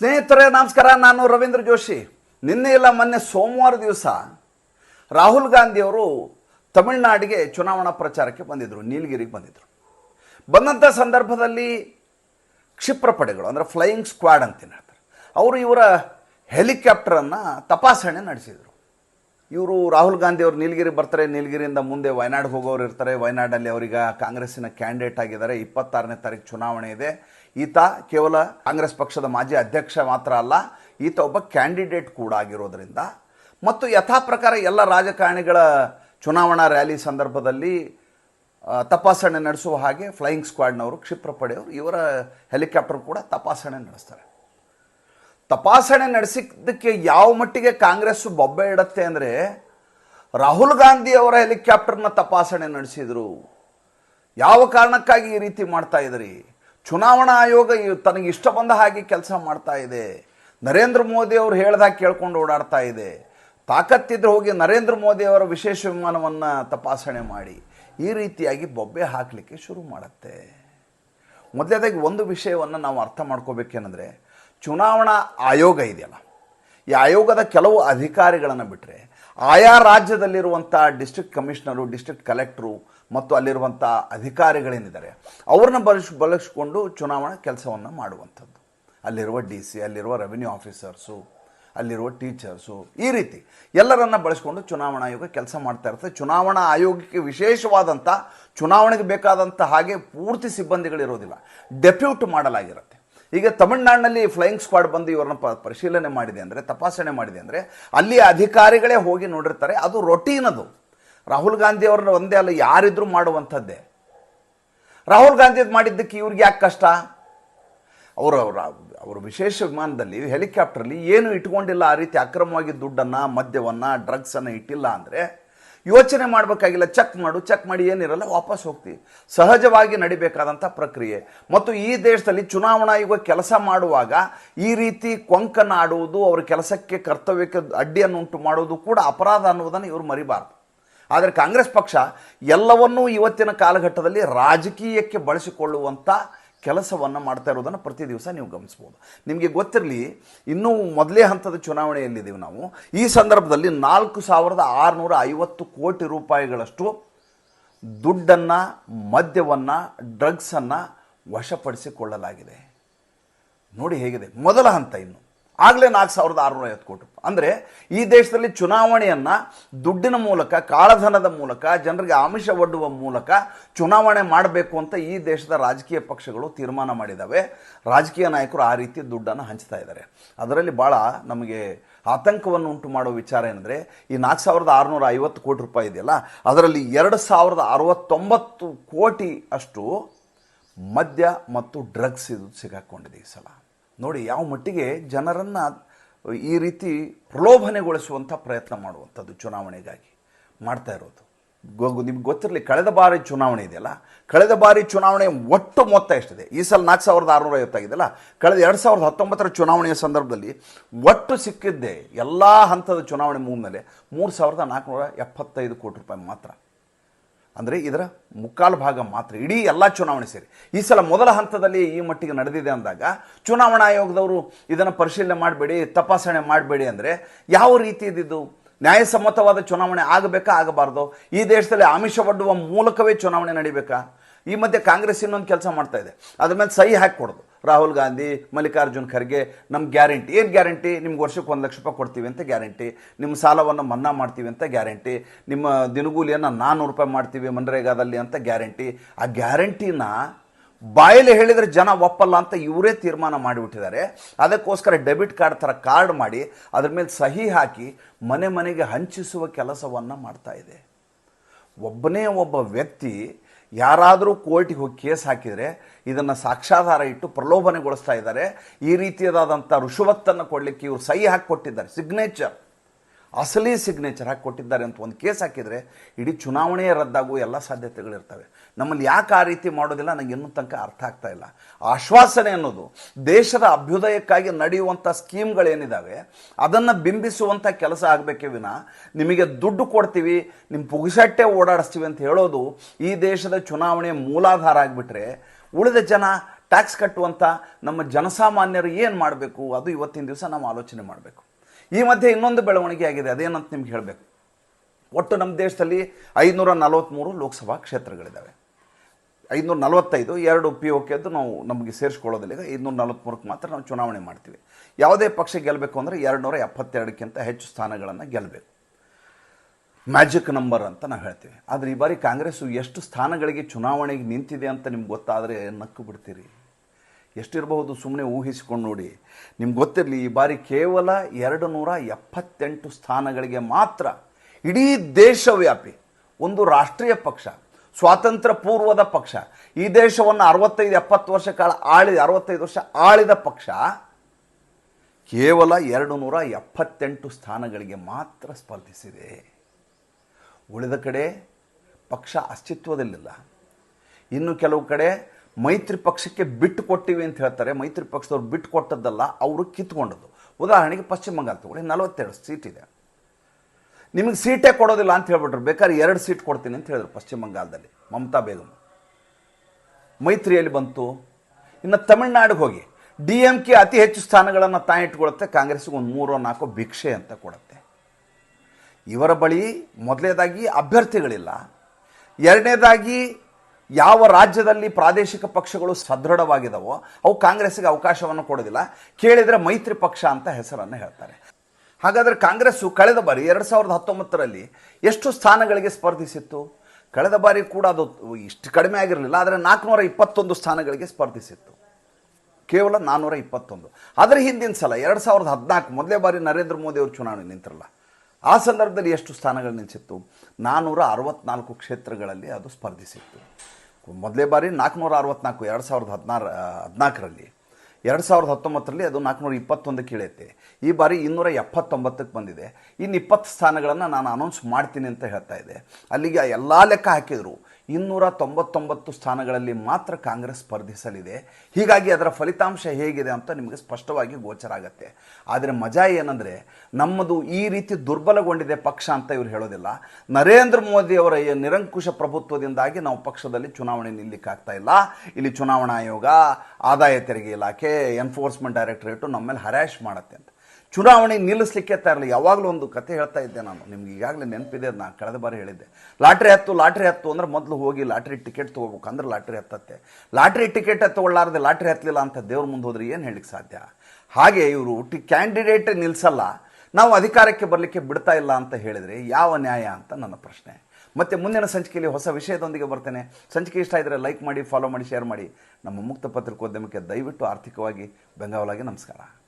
ಸ್ನೇಹಿತರೆ, ನಮಸ್ಕಾರ. ನಾನು ರವೀಂದ್ರ ಜೋಶಿ. ನಿನ್ನೆ ಇಲ್ಲ, ಮೊನ್ನೆ ಸೋಮವಾರ ದಿವಸ ರಾಹುಲ್ ಗಾಂಧಿಯವರು ತಮಿಳುನಾಡಿಗೆ ಚುನಾವಣಾ ಪ್ರಚಾರಕ್ಕೆ ಬಂದಿದ್ದರು ನೀಲಗಿರಿಗೆ ಬಂದಿದ್ದರು ಬಂದಂಥ ಸಂದರ್ಭದಲ್ಲಿ ಕ್ಷಿಪ್ರ ಪಡೆಗಳು, ಅಂದರೆ ಫ್ಲೈಯಿಂಗ್ ಸ್ಕ್ವಾಡ್ ಅಂತ ಹೇಳ್ತಾರೆ, ಅವರು ಇವರ ಹೆಲಿಕಾಪ್ಟರನ್ನು ತಪಾಸಣೆ ನಡೆಸಿದರು. ಇವರು ರಾಹುಲ್ ಗಾಂಧಿ ಅವರು ನೀಲಗಿರಿ ಬರ್ತಾರೆ, ನೀಲಗಿರಿಯಿಂದ ಮುಂದೆ ವಯನಾಡ್ ಹೋಗೋರು ಇರ್ತಾರೆ. ವಯನಾಡಲ್ಲಿ ಅವರೀಗ ಕಾಂಗ್ರೆಸ್ಸಿನ ಕ್ಯಾಂಡಿಡೇಟ್ ಆಗಿದ್ದಾರೆ. ಇಪ್ಪತ್ತಾರನೇ ತಾರೀಕು ಚುನಾವಣೆ ಇದೆ. ಈತ ಕೇವಲ ಕಾಂಗ್ರೆಸ್ ಪಕ್ಷದ ಮಾಜಿ ಅಧ್ಯಕ್ಷ ಮಾತ್ರ ಅಲ್ಲ, ಈತ ಒಬ್ಬ ಕ್ಯಾಂಡಿಡೇಟ್ ಕೂಡ ಆಗಿರೋದ್ರಿಂದ. ಮತ್ತು ಯಥಾ ಪ್ರಕಾರ ಎಲ್ಲ ರಾಜಕಾರಣಿಗಳ ಚುನಾವಣಾ ರ್ಯಾಲಿ ಸಂದರ್ಭದಲ್ಲಿ ತಪಾಸಣೆ ನಡೆಸುವ ಹಾಗೆ ಫ್ಲೈಯಿಂಗ್ ಸ್ಕ್ವಾಡ್ನವರು, ಕ್ಷಿಪ್ರ ಪಡೆಯವರು ಇವರ ಹೆಲಿಕಾಪ್ಟರ್ ಕೂಡ ತಪಾಸಣೆ ನಡೆಸ್ತಾರೆ. ತಪಾಸಣೆ ನಡೆಸಿದ್ದಕ್ಕೆ ಯಾವ ಮಟ್ಟಿಗೆ ಕಾಂಗ್ರೆಸ್ ಬೊಬ್ಬೆ ಇಡತ್ತೆ ಅಂದರೆ ರಾಹುಲ್ ಗಾಂಧಿ ಅವರ ಹೆಲಿಕಾಪ್ಟರ್ನ ತಪಾಸಣೆ ನಡೆಸಿದರು. ಯಾವ ಕಾರಣಕ್ಕಾಗಿ ಈ ರೀತಿ ಮಾಡ್ತಾ ಇದ್ರಿ? ಚುನಾವಣಾ ಆಯೋಗ ತನಗೆ ಇಷ್ಟ ಬಂದ ಹಾಗೆ ಕೆಲಸ ಮಾಡ್ತಾ ಇದೆ. ನರೇಂದ್ರ ಮೋದಿ ಅವರು ಹೇಳ್ದಾಗ ಕೇಳ್ಕೊಂಡು ಓಡಾಡ್ತಾ ಇದೆ. ತಾಕತ್ತಿದ್ರೆ ಹೋಗಿ ನರೇಂದ್ರ ಮೋದಿ ಅವರ ವಿಶೇಷ ವಿಮಾನವನ್ನು ತಪಾಸಣೆ ಮಾಡಿ. ಈ ರೀತಿಯಾಗಿ ಬೊಬ್ಬೆ ಹಾಕಲಿಕ್ಕೆ ಶುರು ಮಾಡುತ್ತೆ. ಮೊದಲೇದಾಗಿ ಒಂದು ವಿಷಯವನ್ನು ನಾವು ಅರ್ಥ ಮಾಡ್ಕೋಬೇಕೇನೆಂದರೆ ಚುನಾವಣಾ ಆಯೋಗ ಇದೆಯಲ್ಲ. ಈ ಆಯೋಗದ ಕೆಲವು ಅಧಿಕಾರಿಗಳನ್ನು ಬಿಟ್ಟರೆ ಆಯಾ ರಾಜ್ಯದಲ್ಲಿರುವಂಥ ಡಿಸ್ಟ್ರಿಕ್ಟ್ ಕಮಿಷನರು ಡಿಸ್ಟ್ರಿಕ್ಟ್ ಕಲೆಕ್ಟ್ರು ಮತ್ತು ಅಲ್ಲಿರುವಂಥ ಅಧಿಕಾರಿಗಳೇನಿದ್ದಾರೆ, ಅವ್ರನ್ನ ಬಳಸ್, ಬಳಸಿಕೊಂಡು ಚುನಾವಣಾ ಕೆಲಸವನ್ನು ಮಾಡುವಂಥದ್ದು. ಅಲ್ಲಿರುವ ಡಿ ಸಿ ಅಲ್ಲಿರುವ ರೆವಿನ್ಯೂ ಆಫೀಸರ್ಸು ಅಲ್ಲಿರುವ ಟೀಚರ್ಸು ಈ ರೀತಿ ಎಲ್ಲರನ್ನ ಬಳಸಿಕೊಂಡು ಚುನಾವಣಾ ಆಯೋಗ ಕೆಲಸ ಮಾಡ್ತಾ ಇರುತ್ತೆ. ಚುನಾವಣಾ ಆಯೋಗಕ್ಕೆ ವಿಶೇಷವಾದಂಥ ಚುನಾವಣೆಗೆ ಬೇಕಾದಂಥ ಹಾಗೆ ಪೂರ್ತಿ ಸಿಬ್ಬಂದಿಗಳಿರೋದಿಲ್ಲ. ಡೆಪ್ಯೂಟ್ ಮಾಡಲಾಗಿರುತ್ತೆ. ಈಗ ತಮಿಳುನಾಡಿನಲ್ಲಿ ಫ್ಲೈಯಿಂಗ್ ಸ್ಕ್ವಾಡ್ ಬಂದು ಇವರನ್ನ ಪರಿಶೀಲನೆ ಮಾಡಿದೆ ಅಂದರೆ, ತಪಾಸಣೆ ಮಾಡಿದೆ ಅಂದರೆ, ಅಲ್ಲಿ ಅಧಿಕಾರಿಗಳೇ ಹೋಗಿ ನೋಡಿರ್ತಾರೆ, ಅದು ರೊಟೀನ್ ಅದು. ರಾಹುಲ್ ಗಾಂಧಿ ಅವ್ರನ್ನ ಒಂದೇ ಅಲ್ಲ, ಯಾರಿದ್ರೂ ಮಾಡುವಂಥದ್ದೇ. ರಾಹುಲ್ ಗಾಂಧಿ ಮಾಡಿದ್ದಕ್ಕೆ ಇವ್ರಿಗೆ ಯಾಕೆ ಕಷ್ಟ? ಅವರು ಅವರ ವಿಶೇಷ ವಿಮಾನದಲ್ಲಿ ಹೆಲಿಕಾಪ್ಟರ್ಲಿ ಏನು ಇಟ್ಕೊಂಡಿಲ್ಲ, ಆ ರೀತಿ ಅಕ್ರಮವಾಗಿ ದುಡ್ಡನ್ನು, ಮದ್ಯವನ್ನು ಡ್ರಗ್ಸನ್ನು ಇಟ್ಟಿಲ್ಲ ಅಂದರೆ ಯೋಚನೆ ಮಾಡಬೇಕಾಗಿಲ್ಲ ಚೆಕ್ ಮಾಡು ಚೆಕ್ ಮಾಡಿ ಏನಿರಲ್ಲ ವಾಪಸ್ ಹೋಗ್ತೀವಿ. ಸಹಜವಾಗಿ ನಡಿಬೇಕಾದಂಥ ಪ್ರಕ್ರಿಯೆ. ಮತ್ತು ಈ ದೇಶದಲ್ಲಿ ಚುನಾವಣಾ ಆಯೋಗ ಕೆಲಸ ಮಾಡುವಾಗ ಈ ರೀತಿ ಕೊಂಕನ್ನು ಆಡುವುದು, ಅವರ ಕೆಲಸಕ್ಕೆ ಕರ್ತವ್ಯಕ್ಕೆ ಅಡ್ಡಿಯನ್ನು ಉಂಟು ಮಾಡುವುದು ಕೂಡ ಅಪರಾಧ ಅನ್ನೋದನ್ನು ಇವರು ಮರಿಬಾರ್ದು. ಆದರೆ ಕಾಂಗ್ರೆಸ್ ಪಕ್ಷ ಎಲ್ಲವನ್ನೂ ಇವತ್ತಿನ ಕಾಲಘಟ್ಟದಲ್ಲಿ ರಾಜಕೀಯಕ್ಕೆ ಬಳಸಿಕೊಳ್ಳುವಂಥ ಕೆಲಸವನ್ನು ಮಾಡ್ತಾ ಇರೋದನ್ನು ಪ್ರತಿ ದಿವಸ ನೀವು ಗಮನಿಸ್ಬೋದು. ನಿಮಗೆ ಗೊತ್ತಿರಲಿ, ಇನ್ನೂ ಮೊದಲೇ ಹಂತದ ಚುನಾವಣೆಯಲ್ಲಿದ್ದೀವಿ ನಾವು. ಈ ಸಂದರ್ಭದಲ್ಲಿ ನಾಲ್ಕು ಸಾವಿರದ ಆರುನೂರ ಐವತ್ತು ಕೋಟಿ ರೂಪಾಯಿಗಳಷ್ಟು ದುಡ್ಡನ್ನು, ಮದ್ಯವನ್ನು, ಡ್ರಗ್ಸನ್ನು ವಶಪಡಿಸಿಕೊಳ್ಳಲಾಗಿದೆ. ನೋಡಿ ಹೇಗಿದೆ. ಮೊದಲ ಹಂತ ಇನ್ನು. ಆಗಲೇ ನಾಲ್ಕು ಸಾವಿರದ ಆರುನೂರ ಐವತ್ತು ಕೋಟಿ ರೂಪಾಯಿ. ಅಂದರೆ ಈ ದೇಶದಲ್ಲಿ ಚುನಾವಣೆಯನ್ನು ದುಡ್ಡಿನ ಮೂಲಕ, ಕಾಳಧನದ ಮೂಲಕ, ಜನರಿಗೆ ಆಮಿಷ ಒಡ್ಡುವ ಮೂಲಕ ಚುನಾವಣೆ ಮಾಡಬೇಕು ಅಂತ ಈ ದೇಶದ ರಾಜಕೀಯ ಪಕ್ಷಗಳು ತೀರ್ಮಾನ ಮಾಡಿದ್ದಾವೆ ರಾಜಕೀಯ ನಾಯಕರು ಆ ರೀತಿ ದುಡ್ಡನ್ನು ಹಂಚ್ತಾ ಇದ್ದಾರೆ. ಅದರಲ್ಲಿ ಭಾಳ ನಮಗೆ ಆತಂಕವನ್ನು ಉಂಟು ಮಾಡುವ ವಿಚಾರ ಏನಂದರೆ, ಈ ನಾಲ್ಕು ಸಾವಿರದ ಆರುನೂರ ಐವತ್ತು ಕೋಟಿ ರೂಪಾಯಿ ಇದೆಯಲ್ಲ, ಅದರಲ್ಲಿ ಎರಡು ಸಾವಿರದ ಅರವತ್ತೊಂಬತ್ತು ಕೋಟಿ ಅಷ್ಟು ಮದ್ಯ ಮತ್ತು ಡ್ರಗ್ಸ್ ಇದು ಸಿಗಾಕೊಂಡಿದೆ ಈ ಸಲ. ನೋಡಿ, ಯಾವ ಮಟ್ಟಿಗೆ ಜನರನ್ನು ಈ ರೀತಿ ಪ್ರಲೋಭನೆಗೊಳಿಸುವಂಥ ಪ್ರಯತ್ನ ಮಾಡುವಂಥದ್ದು ಚುನಾವಣೆಗಾಗಿ ಮಾಡ್ತಾ ಇರೋದು. ಗೊ- ನಿಮ್ಗೆ ಗೊತ್ತಿರಲಿ, ಕಳೆದ ಬಾರಿ ಚುನಾವಣೆ ಇದೆಯಲ್ಲ? ಕಳೆದ ಬಾರಿ ಚುನಾವಣೆ ಒಟ್ಟು ಮೊತ್ತ ಎಷ್ಟಿದೆ ಈ ಸಲ ನಾಲ್ಕು ಸಾವಿರದ ಆರುನೂರ ಐವತ್ತಾಗಿದೆಯಲ್ಲ ಕಳೆದ ಎರಡು ಸಾವಿರದ ಹತ್ತೊಂಬತ್ತರ ಚುನಾವಣೆಯ ಸಂದರ್ಭದಲ್ಲಿ ಒಟ್ಟು ಸಿಕ್ಕಿದ್ದೆ ಎಲ್ಲ ಹಂತದ ಚುನಾವಣೆ ಮುಗಿದ್ಮೇಲೆ ಮೂರು ಸಾವಿರದ ನಾಲ್ಕುನೂರ ಎಪ್ಪತ್ತೈದು ಕೋಟಿ ರೂಪಾಯಿ ಮಾತ್ರ. ಅಂದರೆ ಇದರ ಮುಕ್ಕಾಲು ಭಾಗ ಮಾತ್ರ, ಇಡೀ ಎಲ್ಲ ಚುನಾವಣೆ ಸೇರಿ. ಈ ಸಲ ಮೊದಲ ಹಂತದಲ್ಲಿ ಈ ಮಟ್ಟಿಗೆ ನಡೆದಿದೆ ಅಂದಾಗ, ಚುನಾವಣಾ ಆಯೋಗದವರು ಇದನ್ನು ಪರಿಶೀಲನೆ ಮಾಡಬೇಡಿ, ತಪಾಸಣೆ ಮಾಡಬೇಡಿ ಅಂದರೆ ಯಾವ ರೀತಿ ಇದ್ದಿದ್ದು? ನ್ಯಾಯಸಮ್ಮತವಾದ ಚುನಾವಣೆ ಆಗಬೇಕಾ, ಆಗಬಾರ್ದು? ಈ ದೇಶದಲ್ಲಿ ಆಮಿಷ ಒಡ್ಡುವ ಮೂಲಕವೇ ಚುನಾವಣೆ ನಡಿಬೇಕಾ? ಈ ಮಧ್ಯೆ ಕಾಂಗ್ರೆಸ್ ಇನ್ನೊಂದು ಕೆಲಸ ಮಾಡ್ತಾ ಇದೆ. ಅದ್ರ ಮೇಲೆ ಸಹಿ ಹಾಕಿ ಕೊಡೋದು. ರಾಹುಲ್ ಗಾಂಧಿ, ಮಲ್ಲಿಕಾರ್ಜುನ್ ಖರ್ಗೆ ನಮ್ಮ ಗ್ಯಾರಂಟಿ. ಏನು ಗ್ಯಾರಂಟಿ? ನಿಮ್ಗೆ ವರ್ಷಕ್ಕೆ ಒಂದು ಲಕ್ಷ ರೂಪಾಯಿ ಕೊಡ್ತೀವಿ ಅಂತ ಗ್ಯಾರಂಟಿ. ನಿಮ್ಮ ಸಾಲವನ್ನು ಮನ್ನಾ ಮಾಡ್ತೀವಿ ಅಂತ ಗ್ಯಾರಂಟಿ. ನಿಮ್ಮ ದಿನಗೂಲಿಯನ್ನು ನಾನ್ನೂರು ರೂಪಾಯಿ ಮಾಡ್ತೀವಿ ಮನ್ರೇಗಾದಲ್ಲಿ ಅಂತ ಗ್ಯಾರಂಟಿ. ಆ ಗ್ಯಾರಂಟಿನ ಬಾಯಲ್ಲಿ ಹೇಳಿದರೆ ಜನ ಒಪ್ಪಲ್ಲ ಅಂತ ಇವರೇ ತೀರ್ಮಾನ ಮಾಡಿಬಿಟ್ಟಿದ್ದಾರೆ. ಅದಕ್ಕೋಸ್ಕರ ಡೆಬಿಟ್ ಕಾರ್ಡ್ ಥರ ಕಾರ್ಡ್ ಮಾಡಿ ಅದ್ರ ಮೇಲೆ ಸಹಿ ಹಾಕಿ ಮನೆ ಮನೆಗೆ ಹಂಚಿಸುವ ಕೆಲಸವನ್ನು ಮಾಡ್ತಾ ಇದೆ. ಒಬ್ಬನೇ ಒಬ್ಬ ವ್ಯಕ್ತಿ ಯಾರಾದರೂ ಕೋರ್ಟಿಗೆ ಹೋಗಿ ಕೇಸ್ ಹಾಕಿದರೆ ಇದನ್ನು ಸಾಕ್ಷಾಧಾರ ಇಟ್ಟು ಪ್ರಲೋಭನೆಗೊಳಿಸ್ತಾ ಇದ್ದಾರೆ. ಈ ರೀತಿಯಾದಂಥ ರುಷುವತ್ತನ್ನು ಕೊಡಲಿಕ್ಕೆ ಇವರು ಸಹಿ ಹಾಕಿ ಕೊಟ್ಟಿದ್ದಾರೆ. ಸಿಗ್ನೇಚರ್ ಅಸಲಿ ಸಿಗ್ನೇಚರ್ ಹಾಕಿ ಕೊಟ್ಟಿದ್ದಾರೆ ಅಂತ ಒಂದು ಕೇಸ್ ಹಾಕಿದರೆ ಇಡೀ ಚುನಾವಣೆಯೇ ರದ್ದಾಗುವ ಎಲ್ಲ ಸಾಧ್ಯತೆಗಳಿರ್ತವೆ. ನಮ್ಮಲ್ಲಿ ಯಾಕೆ ಆ ರೀತಿ ಮಾಡೋದಿಲ್ಲ ನನಗೆ ಇನ್ನೂ ತನಕ ಅರ್ಥ ಆಗ್ತಾ ಇಲ್ಲ. ಆಶ್ವಾಸನೆ ಅನ್ನೋದು ದೇಶದ ಅಭ್ಯುದಯಕ್ಕಾಗಿ ನಡೆಯುವಂಥ ಸ್ಕೀಮ್ಗಳೇನಿದ್ದಾವೆ ಅದನ್ನು ಬಿಂಬಿಸುವಂಥ ಕೆಲಸ ಆಗಬೇಕೇ ವಿನ ನಿಮಗೆ ದುಡ್ಡು ಕೊಡ್ತೀವಿ ನಿಮ್ಮ ಪುಗುಸಟ್ಟೆ ಓಡಾಡಿಸ್ತೀವಿ ಅಂತ ಹೇಳೋದು ಈ ದೇಶದ ಚುನಾವಣೆಯ ಮೂಲಾಧಾರ ಆಗಿಬಿಟ್ರೆ ಉಳಿದ ಜನ ಟ್ಯಾಕ್ಸ್ ಕಟ್ಟುವಂಥ ನಮ್ಮ ಜನಸಾಮಾನ್ಯರು ಏನು ಮಾಡಬೇಕು? ಅದು ಇವತ್ತಿನ ದಿವಸ ನಾವು ಆಲೋಚನೆ ಮಾಡಬೇಕು. ಈ ಮಧ್ಯೆ ಇನ್ನೊಂದು ಬೆಳವಣಿಗೆ ಆಗಿದೆ. ಅದೇನಂತ ನಿಮ್ಗೆ ಹೇಳಬೇಕು? ಒಟ್ಟು ನಮ್ಮ ದೇಶದಲ್ಲಿ ಐದುನೂರ ನಲವತ್ತ್ಮೂರು ಲೋಕಸಭಾ ಕ್ಷೇತ್ರಗಳಿದ್ದಾವೆ. ಐದುನೂರ ನಲವತ್ತೈದು ಎರಡು ಪಿ ಒ ಕೆದ್ದು ನಾವು ನಮಗೆ ಸೇರಿಸ್ಕೊಳ್ಳೋದಿಲ್ಲ. ಈಗ ಐದುನೂರ ನಲವತ್ತ್ಮೂರಕ್ಕೆ ಮಾತ್ರ ನಾವು ಚುನಾವಣೆ ಮಾಡ್ತೀವಿ. ಯಾವುದೇ ಪಕ್ಷ ಗೆಲ್ಲಬೇಕು ಅಂದರೆ ಎರಡುನೂರ ಎಪ್ಪತ್ತೆರಡಕ್ಕಿಂತ ಹೆಚ್ಚು ಸ್ಥಾನಗಳನ್ನು ಗೆಲ್ಲಬೇಕು ಮ್ಯಾಜಿಕ್ ನಂಬರ್ ಅಂತ ನಾವು ಹೇಳ್ತೀವಿ. ಆದರೆ ಈ ಬಾರಿ ಕಾಂಗ್ರೆಸ್ಸು ಎಷ್ಟು ಸ್ಥಾನಗಳಿಗೆ ಚುನಾವಣೆಗೆ ನಿಂತಿದೆ ಅಂತ ನಿಮ್ಗೆ ಗೊತ್ತಾದರೆ ನಕ್ಕು ಬಿಡ್ತೀರಿ. ಎಷ್ಟಿರಬಹುದು? ಸುಮ್ಮನೆ ಊಹಿಸಿಕೊಂಡು ನೋಡಿ. ನಿಮ್ಗೆ ಗೊತ್ತಿರಲಿ, ಈ ಬಾರಿ ಕೇವಲ ಎರಡು ನೂರ ಎಪ್ಪತ್ತೆಂಟು ಸ್ಥಾನಗಳಿಗೆ ಮಾತ್ರ ಇಡೀ ದೇಶವ್ಯಾಪಿ ಒಂದು ರಾಷ್ಟ್ರೀಯ ಪಕ್ಷ ಸ್ವಾತಂತ್ರ್ಯ ಪೂರ್ವದ ಪಕ್ಷ, ಈ ದೇಶವನ್ನು ಅರವತ್ತೈದು, ಎಪ್ಪತ್ತು ವರ್ಷ ಕಾಲ ಆಳಿದ ಅರವತ್ತೈದು ವರ್ಷ ಆಳಿದ ಪಕ್ಷ ಕೇವಲ ಎರಡು ನೂರ ಎಪ್ಪತ್ತೆಂಟು ಸ್ಥಾನಗಳಿಗೆ ಮಾತ್ರ ಸ್ಪರ್ಧಿಸಿದೆ. ಉಳಿದ ಕಡೆ ಪಕ್ಷ ಅಸ್ತಿತ್ವದಲ್ಲಿಲ್ಲ. ಇನ್ನು ಕೆಲವು ಕಡೆ ಮೈತ್ರಿ ಪಕ್ಷಕ್ಕೆ ಬಿಟ್ಟು ಕೊಟ್ಟಿವಿ ಅಂತ ಹೇಳ್ತಾರೆ, ಮೈತ್ರಿ ಪಕ್ಷದವ್ರು ಬಿಟ್ಟು ಕೊಟ್ಟದ್ದಲ್ಲ, ಅವರು ಕಿತ್ಕೊಂಡದ್ದು. ಉದಾಹರಣೆಗೆ ಪಶ್ಚಿಮ ಬಂಗಾಲ್ ತಗೊಳ್ಳಿ, ನಲವತ್ತೆರಡು ಸೀಟ್ ಇದೆ. ನಿಮಗೆ ಸೀಟೇ ಕೊಡೋದಿಲ್ಲ ಅಂತ ಹೇಳ್ಬಿಟ್ರು, ಬೇಕಾದ್ರೆ ಎರಡು ಸೀಟ್ ಕೊಡ್ತೀನಿ ಅಂತ ಹೇಳಿದ್ರು ಪಶ್ಚಿಮ ಬಂಗಾಳದಲ್ಲಿ, ಮಮತಾ ಬೇಗಂ. ಮೈತ್ರಿಯಲ್ಲಿ ಬಂತು, ಇನ್ನು ತಮಿಳ್ನಾಡಿಗೆ ಹೋಗಿ, ಡಿ ಎಂ ಕೆ ಅತಿ ಹೆಚ್ಚು ಸ್ಥಾನಗಳನ್ನು ತಾಯಿ ಇಟ್ಕೊಳುತ್ತೆ ಕಾಂಗ್ರೆಸ್ಗೆ ಒಂದು ಮೂರೋ ನಾಲ್ಕು ಭಿಕ್ಷೆ ಅಂತ ಕೊಡುತ್ತೆ. ಇವರ ಬಳಿ ಮೊದಲನೇದಾಗಿ ಅಭ್ಯರ್ಥಿಗಳಿಲ್ಲ, ಎರಡನೇದಾಗಿ ಯಾವ ರಾಜ್ಯದಲ್ಲಿ ಪ್ರಾದೇಶಿಕ ಪಕ್ಷಗಳು ಸದೃಢವಾಗಿದ್ದಾವೋ ಅವು ಕಾಂಗ್ರೆಸ್ಗೆ ಅವಕಾಶವನ್ನು ಕೊಡೋದಿಲ್ಲ ಕೇಳಿದರೆ ಮೈತ್ರಿ ಪಕ್ಷ ಅಂತ ಹೆಸರನ್ನು ಹೇಳ್ತಾರೆ. ಹಾಗಾದರೆ ಕಾಂಗ್ರೆಸ್ಸು ಕಳೆದ ಬಾರಿ ಎರಡು ಸಾವಿರದ ಹತ್ತೊಂಬತ್ತರಲ್ಲಿ ಎಷ್ಟು ಸ್ಥಾನಗಳಿಗೆ ಸ್ಪರ್ಧಿಸಿತ್ತು? ಕಳೆದ ಬಾರಿ ಕೂಡ ಅದು ಇಷ್ಟು ಕಡಿಮೆ ಆಗಿರಲಿಲ್ಲ, ಆದರೆ ನಾಲ್ಕುನೂರ ಇಪ್ಪತ್ತೊಂದು ಸ್ಥಾನಗಳಿಗೆ ಸ್ಪರ್ಧಿಸಿತ್ತು. ಕೇವಲ ನಾನ್ನೂರ ಇಪ್ಪತ್ತೊಂದು. ಅದರ ಹಿಂದಿನ ಸಲ ಎರಡು ಸಾವಿರದ ಹದಿನಾಲ್ಕು ಮೊದಲೇ ಬಾರಿ ನರೇಂದ್ರ ಮೋದಿ ಅವರು ಚುನಾವಣೆ ನಿಂತಿರಲ್ಲ, ಆ ಸಂದರ್ಭದಲ್ಲಿ ಎಷ್ಟು ಸ್ಥಾನಗಳು ನಿಲ್ಲಿಸಿತ್ತು ನಾನ್ನೂರ ಅರವತ್ತ್ನಾಲ್ಕು ಕ್ಷೇತ್ರಗಳಲ್ಲಿ ಅದು ಸ್ಪರ್ಧಿಸಿತ್ತು. ಮೊದಲೇ ಬಾರಿ ನಾಲ್ಕುನೂರ ಅರವತ್ನಾಲ್ಕು ಎರಡು ಸಾವಿರದ ಹದಿನಾರು ಹದಿನಾಲ್ಕರಲ್ಲಿ. ಎರಡು ಸಾವಿರದ ಹತ್ತೊಂಬತ್ತರಲ್ಲಿ ಅದು ನಾಲ್ಕುನೂರ ಇಪ್ಪತ್ತೊಂದಕ್ಕೆ ಇಳಿಯುತ್ತೆ. ಈ ಬಾರಿ ಇನ್ನೂರ ಎಪ್ಪತ್ತೊಂಬತ್ತಕ್ಕೆ ಬಂದಿದೆ. ಇನ್ನು ಇಪ್ಪತ್ತು ಸ್ಥಾನಗಳನ್ನು ನಾನು ಅನೌನ್ಸ್ ಮಾಡ್ತೀನಿ ಅಂತ ಹೇಳ್ತಾ ಇದೆ. ಅಲ್ಲಿಗೆ ಎಲ್ಲ ಲೆಕ್ಕ ಹಾಕಿದರು. ಇನ್ನೂರ ತೊಂಬತ್ತೊಂಬತ್ತು ಸ್ಥಾನಗಳಲ್ಲಿ ಮಾತ್ರ ಕಾಂಗ್ರೆಸ್ ಸ್ಪರ್ಧಿಸಲಿದೆ. ಹೀಗಾಗಿ ಅದರ ಫಲಿತಾಂಶ ಹೇಗಿದೆ ಅಂತ ನಿಮಗೆ ಸ್ಪಷ್ಟವಾಗಿ ಗೋಚರ ಆಗುತ್ತೆ. ಆದರೆ ಮಜಾ ಏನಂದರೆ ನಮ್ಮದು ಈ ರೀತಿ ದುರ್ಬಲಗೊಂಡಿದೆ ಪಕ್ಷ ಅಂತ ಇವರು ಹೇಳೋದಿಲ್ಲ. ನರೇಂದ್ರ ಮೋದಿ ಅವರ ಈ ನಿರಂಕುಶ ಪ್ರಭುತ್ವದಿಂದಾಗಿ ನಾವು ಪಕ್ಷದಲ್ಲಿ ಚುನಾವಣೆ ನಿಲ್ಲಿಕ್ಕಾಗ್ತಾ ಇಲ್ಲ. ಇಲ್ಲಿ ಚುನಾವಣಾ ಆಯೋಗ, ಆದಾಯ ತೆರಿಗೆ ಇಲಾಖೆ ಎನ್ಫೋರ್ಸ್ಮೆಂಟ್ ಡೈರೆಕ್ಟರೇಟು ನಮ್ಮ ಮೇಲೆ ಹರ್ಯಾಶ್ ಮಾಡುತ್ತೆ ಅಂತ. ಚುನಾವಣೆ ನಿಲ್ಲಿಸ್ಲಿಕ್ಕೆ ತರಲಿ ಯಾವಾಗಲೂ ಒಂದು ಕತೆ ಹೇಳ್ತಾ ಇದ್ದೆ ನಾನು. ನಿಮ್ಗೆ ಈಗಾಗಲೇ ನೆನಪಿದೆ ಅದು ನಾನು ಕಳೆದ ಬಾರಿ ಹೇಳಿದ್ದೆ. ಲಾಟ್ರಿ ಹತ್ತು ಲಾಟ್ರಿ ಹತ್ತು ಅಂದ್ರೆ ಮೊದಲು ಹೋಗಿ ಲಾಟ್ರಿ ಟಿಕೆಟ್ ತೊಗೋಬೇಕು ಅಂದ್ರೆ ಲಾಟ್ರಿ ಹತ್ತತ್ತೆ. ಲಾಟ್ರಿ ಟಿಕೆಟ್ ತೊಗೊಳ್ಳಾರ್ದೆ ಲಾಟ್ರಿ ಹತ್ತಲಿಲ್ಲ ಅಂತ ದೇವ್ರ ಮುಂದೆ ಹೋದ್ರೆ ಏನು ಹೇಳಿಕ್ಕೆ ಸಾಧ್ಯ? ಹಾಗೆ ಇವರು ಟಿ ಕ್ಯಾಂಡಿಡೇಟ್ ನಿಲ್ಲಿಸಲ್ಲ ನಾವು ಅಧಿಕಾರಕ್ಕೆ ಬರಲಿಕ್ಕೆ ಬಿಡ್ತಾ ಇಲ್ಲ ಅಂತ ಹೇಳಿದರೆ ಯಾವ ನ್ಯಾಯ ಅಂತ ನನ್ನ ಪ್ರಶ್ನೆ. ಮತ್ತು ಮುಂದಿನ ಸಂಚಿಕೆಯಲ್ಲಿ ಹೊಸ ವಿಷಯದೊಂದಿಗೆ ಬರ್ತೇನೆ. ಸಂಚಿಕೆ ಇಷ್ಟ ಇದ್ದರೆ ಲೈಕ್ ಮಾಡಿ ಫಾಲೋ ಮಾಡಿ ಶೇರ್ ಮಾಡಿ. ನಮ್ಮ ಮುಕ್ತ ಪತ್ರಿಕೋದ್ಯಮಕ್ಕೆ ದಯವಿಟ್ಟು ಆರ್ಥಿಕವಾಗಿ ಬೆಂಗಾವಲಾಗಿ ನಮಸ್ಕಾರ.